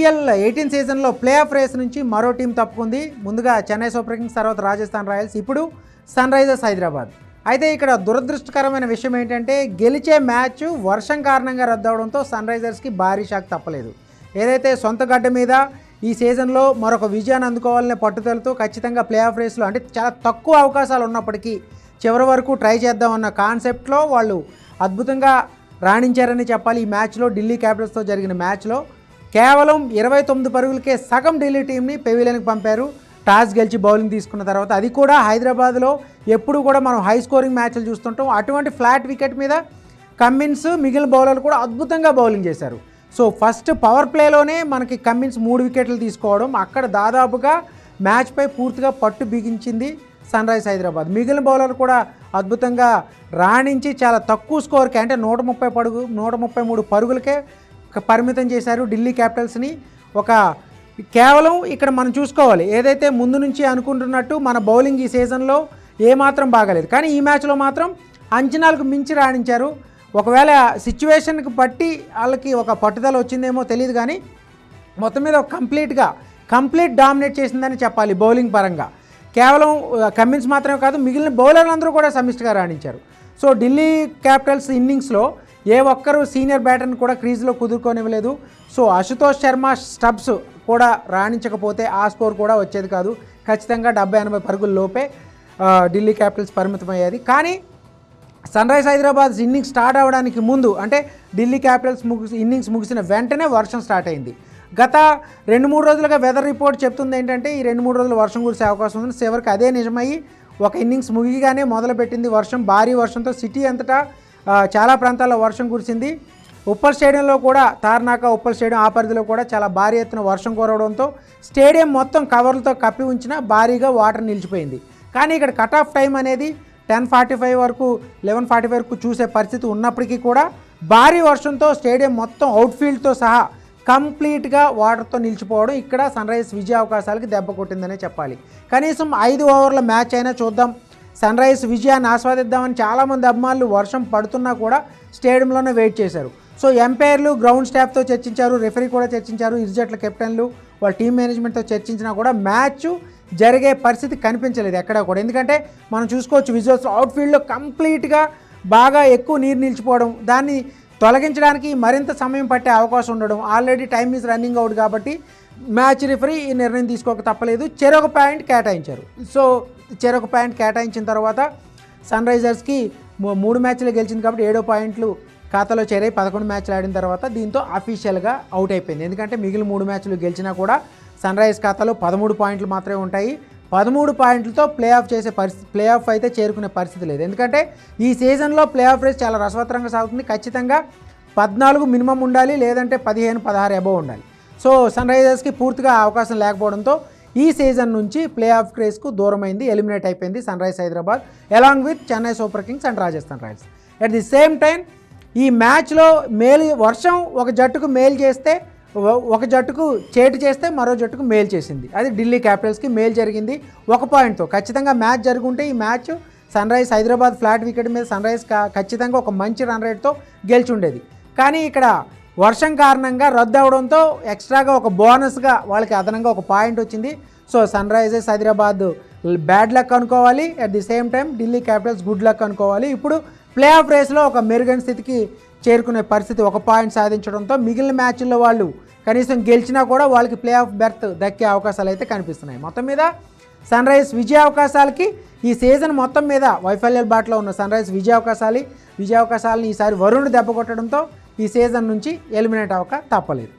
IPL eighteen సీజన్లో play of race నుంచి మరో టీం తప్పుకుంది. ముందుగా చెన్నై సూపర్ కింగ్స్ తర్వాత రాజస్థాన్ రాయల్స్ ఇప్పుడు సన్ రైజర్స్ హైదరాబాద్. అయితే ఇక్కడ దురదృష్టకరమైన విషయం ఏంటంటే గెలిచే మ్యాచ్ వర్షం కారణంగా రద్దవడంతో సన్ రైజర్స్కి భారీ షాక్ తప్పలేదు. ఏదైతే సొంత గడ్డ మీద ఈ సీజన్లో మరొక విజయాన్ని అందుకోవాలనే పట్టుదలతో ఖచ్చితంగా ప్లే ఆఫ్ రేస్లో అంటే చాలా తక్కువ అవకాశాలు ఉన్నప్పటికీ చివరి వరకు ట్రై చేద్దామన్న కాన్సెప్ట్లో వాళ్ళు అద్భుతంగా రాణించారని చెప్పాలి ఈ మ్యాచ్లో ఢిల్లీ క్యాపిటల్స్తో జరిగిన మ్యాచ్లో. కేవలం ఇరవై తొమ్మిది పరుగులకే సగం ఢిల్లీ టీంని పెవిలియన్కి పంపారు. టాస్ గెలిచి బౌలింగ్ తీసుకున్న తర్వాత అది కూడా హైదరాబాద్లో ఎప్పుడు కూడా మనం హై స్కోరింగ్ మ్యాచ్లు చూస్తుంటాం. అటువంటి ఫ్లాట్ వికెట్ మీద కమ్మిన్స్ మిగిలిన బౌలర్లు కూడా అద్భుతంగా బౌలింగ్ చేశారు. సో ఫస్ట్ పవర్ ప్లేలోనే మనకి కమ్మిన్స్ మూడు వికెట్లు తీసుకోవడం అక్కడ దాదాపుగా మ్యాచ్పై పూర్తిగా పట్టు బిగించింది సన్ రైజ్ హైదరాబాద్. మిగిలిన బౌలర్ కూడా అద్భుతంగా రాణించి చాలా తక్కువ స్కోర్కి అంటే నూట ముప్పై పడుగు నూట ముప్పై మూడు పరుగులకే పరిమితం చేశారు ఢిల్లీ క్యాపిటల్స్ని. ఒక కేవలం ఇక్కడ మనం చూసుకోవాలి. ఏదైతే ముందు నుంచి అనుకుంటున్నట్టు మన బౌలింగ్ ఈ సీజన్లో ఏమాత్రం బాగాలేదు. కానీ ఈ మ్యాచ్లో మాత్రం అంచనాలకు మించి రాణించారు. ఒకవేళ సిచ్యువేషన్కి బట్టి వాళ్ళకి ఒక పట్టుదల వచ్చిందేమో తెలియదు కానీ మొత్తం మీద ఒక కంప్లీట్గా కంప్లీట్ డామినేట్ చేసిందని చెప్పాలి బౌలింగ్ పరంగా. కేవలం కమిన్స్ మాత్రమే కాదు మిగిలిన బౌలర్లందరూ కూడా సమిష్టిగా రాణించారు. సో ఢిల్లీ క్యాపిటల్స్ ఇన్నింగ్స్లో ఏ ఒక్కరూ సీనియర్ బ్యాటర్ని కూడా క్రీజ్లో కుదుర్కొనివ్వలేదు. సో అశుతోష్ శర్మ స్టబ్స్ కూడా రాణించకపోతే ఆ స్కోర్ కూడా వచ్చేది కాదు. ఖచ్చితంగా డెబ్బై ఎనభై పరుగుల లోపే ఢిల్లీ క్యాపిటల్స్ పరిమితమయ్యేది. కానీ sun rise Hyderabad innings start అవ్వడానికి ముందు అంటే ఢిల్లీ క్యాపిటల్స్ ముగిసి ఇన్నింగ్స్ ముగిసిన వెంటనే వర్షం స్టార్ట్ అయింది. గత రెండు మూడు రోజులుగా వెదర్ రిపోర్ట్ చెప్తుంది ఏంటంటే ఈ రెండు మూడు రోజులు వర్షం కురిసే అవకాశం ఉంది చివరికి అదే నిజమయ్యి ఒక ఇన్నింగ్స్ ముగిగానే మొదలుపెట్టింది వర్షం. భారీ వర్షంతో సిటీ అంతటా చాలా ప్రాంతాల్లో వర్షం కురిసింది. ఉప్పల్ స్టేడియంలో కూడా తార్నాక ఉప్పల్ స్టేడియం ఆ పరిధిలో కూడా చాలా భారీ ఎత్తున వర్షం కురవడంతో స్టేడియం మొత్తం కవర్లతో కప్పి ఉంచిన భారీగా వాటర్ నిలిచిపోయింది. కానీ ఇక్కడ కట్ ఆఫ్ టైం అనేది టెన్ ఫార్టీ ఫైవ్ వరకు లెవెన్ ఫార్టీ ఫైవ్ వరకు చూసే పరిస్థితి ఉన్నప్పటికీ కూడా భారీ వర్షంతో స్టేడియం మొత్తం అవుట్ఫీల్డ్తో సహా కంప్లీట్గా వాటర్తో నిలిచిపోవడం ఇక్కడ సన్ రైజర్స్ విజయ అవకాశాలకి దెబ్బ కొట్టిందనే చెప్పాలి. కనీసం ఐదు ఓవర్ల మ్యాచ్ అయినా చూద్దాం. సన్ రైజ్ విజయాన్ని ఆస్వాదిద్దామని చాలామంది అభిమానులు వర్షం పడుతున్నా కూడా స్టేడియంలోనే వెయిట్ చేశారు. సో ఎంపైర్లు గ్రౌండ్ స్టాఫ్తో చర్చించారు రెఫరీ కూడా చర్చించారు ఇరు జట్ల కెప్టెన్లు వాళ్ళ టీం మేనేజ్మెంట్తో చర్చించినా కూడా మ్యాచ్ జరిగే పరిస్థితి కనిపించలేదు ఎక్కడా కూడా. ఎందుకంటే మనం చూసుకోవచ్చు విజువల్స్ అవుట్ఫీల్డ్లో కంప్లీట్గా బాగా ఎక్కువ నీరు నిలిచిపోవడం దాన్ని తొలగించడానికి మరింత సమయం పట్టే అవకాశం ఉండడం already time is running out కాబట్టి మ్యాచ్ రిఫరీ ఈ నిర్ణయం తీసుకోక తప్పలేదు. చెరొక పాయింట్ కేటాయించారు. సో చెరొక పాయింట్ కేటాయించిన తర్వాత సన్ రైజర్స్కి మూడు మ్యాచ్లు గెలిచింది కాబట్టి ఏడో పాయింట్లు ఖాతాలో చేరాయి. పదకొండు మ్యాచ్లు ఆడిన తర్వాత దీంతో అఫీషియల్గా అవుట్ అయిపోయింది. ఎందుకంటే మిగిలిన మూడు మ్యాచ్లు గెలిచినా కూడా సన్ రైజర్స్ ఖాతాలో పదమూడు పాయింట్లు మాత్రమే ఉంటాయి. పదమూడు పాయింట్లతో ప్లే ఆఫ్ చేసే పరిస్థితి ప్లే ఆఫ్ అయితే చేరుకునే పరిస్థితి లేదు. ఎందుకంటే ఈ సీజన్లో ప్లే ఆఫ్ రేస్ చాలా రసవత్తరంగా సాగుతుంది. ఖచ్చితంగా పద్నాలుగు మినిమం ఉండాలి లేదంటే పదిహేను పదహారు అబవ్ ఉండాలి. సో సన్ రైజర్స్కి పూర్తిగా అవకాశం లేకపోవడంతో ఈ సీజన్ నుంచి ప్లే ఆఫ్ క్రేజ్కు దూరమైంది ఎలిమినేట్ అయిపోయింది Sunrise Hyderabad along with Chennai super kings and Rajasthan royals. At the same time ఈ మ్యాచ్లో మేలు వర్షం ఒక జట్టుకు మేలు చేస్తే ఒక జట్టుకు చేటు చేస్తే మరో జట్టుకు మేలు చేసింది. అది ఢిల్లీ క్యాపిటల్స్కి మేలు జరిగింది ఒక పాయింట్తో. ఖచ్చితంగా మ్యాచ్ జరుగుంటే ఈ match Sunrise Hyderabad flat wicket మీద సన్ రైజ్ ఖచ్చితంగా ఒక మంచి రన్ రేట్తో గెలిచి ఉండేది. కానీ ఇక్కడ వర్షం కారణంగా రద్దు అవడంతో ఎక్స్ట్రాగా ఒక బోనస్గా వాళ్ళకి అదనంగా ఒక పాయింట్ వచ్చింది. So Sunrisers Hyderabad bad luck అనుకోవాలి. At the same time Delhi capitals good luck అనుకోవాలి. ఇప్పుడు ప్లే ఆఫ్ రేస్లో ఒక మెరుగైన స్థితికి చేరుకునే పరిస్థితి ఒక పాయింట్ సాధించడంతో మిగిలిన మ్యాచ్ల్లో వాళ్ళు కనీసం గెలిచినా కూడా వాళ్ళకి ప్లే ఆఫ్ బెర్త్ దక్కే అవకాశాలు అయితే కనిపిస్తున్నాయి. మొత్తం మీద సన్ రైజ్ విజయ అవకాశాలకి ఈ సీజన్ మొత్తం మీద వైఫల్యాల బాటలో ఉన్న సన్ రైజ్ విజయ అవకాశాలు. విజయ అవకాశాలను ఈసారి వరుణ్ దెబ్బ కొట్టడంతో ఈ సీజన్ నుంచి ఎలిమినేట్ అవ్వక తప్పలేదు.